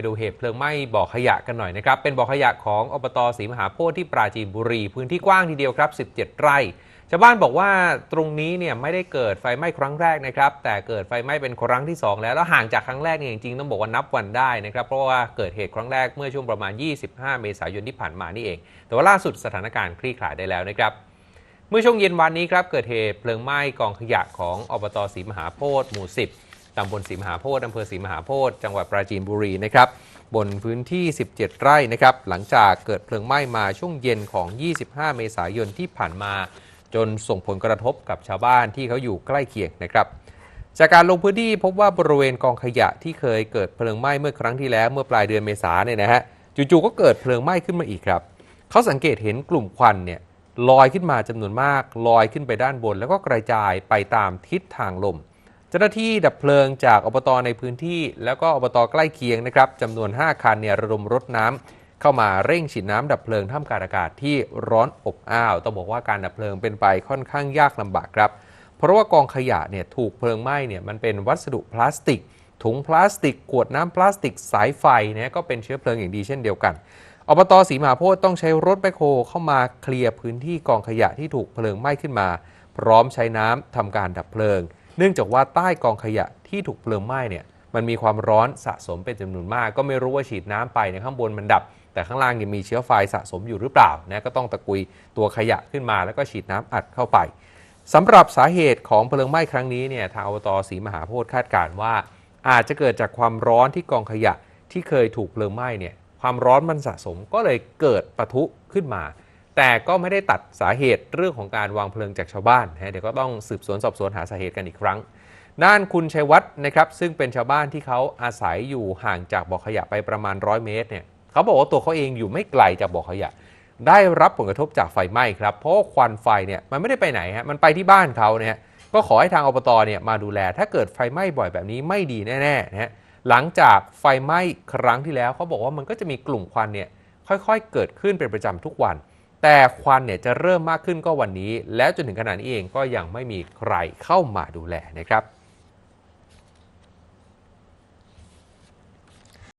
ไปดูเหตุเพลิงไหม้บ่อขยะกันหน่อยนะครับ เป็นบ่อขยะของอบตศรีมหาโพธิ์ที่ปราจีนบุรี พื้นที่กว้างทีเดียวครับ 17 ไร่ชาวบ้านบอกว่าตรงนี้เนี่ยไม่ได้เกิดไฟไหม้ครั้งแรกนะครับ แต่เกิดไฟไหม้เป็นครั้งที่ 2 แล้วแล้วห่างจากครั้งแรกเนี่ยจริงๆต้องบอกว่านับวันได้นะครับ เพราะว่าเกิดเหตุครั้งแรกเมื่อช่วงประมาณ 25 เมษายนที่ผ่านมานี่เอง แต่ว่าล่าสุดสถานการณ์คลี่คลายได้แล้วนะครับเมื่อช่วงเย็นวันนี้ครับเกิดเหตุเพลิงไหม้กองขยะของอบตศรีมหาโพธิ์หมู่ 10 ตำบลศรีมหาโพธิ์อำเภอศรีมหาโพธิ์จังหวัดปราจีนบุรีนะครับบนพื้นที่ 17 ไร่นะครับหลังจากเกิดเพลิงไหม้มาช่วงเย็นของ 25 เมษายนที่ผ่านมา จนส่งผลกระทบกับชาวบ้านที่เขาอยู่ใกล้เคียงนะครับจากการลงพื้นที่พบว่าบริเวณกองขยะที่เคยเกิดเพลิงไหม้เมื่อครั้งที่แล้วเมื่อปลายเดือนเมษาเนี่ยนะฮะจู่ๆก็เกิดเพลิงไหม้ขึ้นมาอีกครับเขาสังเกตเห็นกลุ่มควันเนี่ยลอยขึ้นมาจำนวนมาก ลอยขึ้นไปด้านบน แล้วก็กระจายไปตามทิศทางลม เจ้าหน้าที่ดับเพลิงจากอบตในพื้นที่ แล้วก็อบตใกล้เคียงนะครับจำนวน 5 คันเนี่ยระดมรถน้ำเข้ามาเร่งฉีดน้ำดับเพลิงท่ามกลางอากาศที่ร้อนอบอ้าวต้องบอกว่าการดับเพลิงเป็นไปค่อนข้างยากลำบากครับ เพราะว่ากองขยะเนี่ยถูกเพลิงไหม้เนี่ยมันเป็นวัสดุพลาสติก ถุงพลาสติกขวดน้ำพลาสติกสายไฟเนี่ยก็เป็นเชื้อเพลิงอย่างดีเช่นเดียวกันอบตศรีมหาโพธิ์ต้องใช้รถแบคโฮเข้ามาเคลียร์พื้นที่กองขยะที่ถูกเพลิงไหม้ขึ้นมา พร้อมใช้น้ำทำการดับเพลิง เนื่องจากว่าใต้กองขยะที่ถูกเพลิงไหม้เนี่ยมันมีความร้อนสะสมเป็นจำนวนมาก ก็ไม่รู้ว่าฉีดน้ำไปในข้างบนมันดับ แต่ข้างล่างยังมีเชื้อไฟสะสมอยู่หรือเปล่านะก็ต้องตะกุยตัวขยะขึ้นมา แล้วก็ฉีดน้ำอัดเข้าไปสำหรับสาเหตุของเพลิงไหม้ครั้งนี้เนี่ยทางอบตศรีมหาโพธิ์คาดการณ์ว่า อาจจะเกิดจากความร้อนที่กองขยะที่เคยถูกเพลิงไหม้เนี่ยความร้อนมันสะสมก็เลยเกิดปะทุขึ้นมา แต่ก็ไม่ได้ตัดสาเหตุเรื่องของการวางเพลิงจากชาวบ้านนะเดี๋ยวก็ต้องสืบสวนสอบสวนหาสาเหตุกันอีกครั้ง ด้านคุณชัยวัฒน์นะครับ ซึ่งเป็นชาวบ้านที่เขาอาศัยอยู่ห่างจากบ่อขยะไปประมาณ 100 เมตรเนี่ยเขาบอกว่าตัวเขาเองอยู่ไม่ไกลจากบ่อขยะ ได้รับผลกระทบจากไฟไหม้ครับ เพราะควันไฟเนี่ยมันไม่ได้ไปไหนฮะมันไปที่บ้านเขาเนี่ยก็ขอให้ทางอบตเนี่ยมาดูแล ถ้าเกิดไฟไหม้บ่อยแบบนี้ไม่ดีแน่ๆนะฮะหลังจากไฟไหม้ครั้งที่แล้วเขาบอกว่ามันก็จะมีกลุ่มควันเนี่ยค่อยๆ เกิดขึ้นเป็นประจำทุกวัน แต่ควันเนี่ยจะเริ่มมากขึ้นก็วันนี้ แล้วจนถึงขณะนี้เองก็ยังไม่มีใครเข้ามาดูแลนะครับ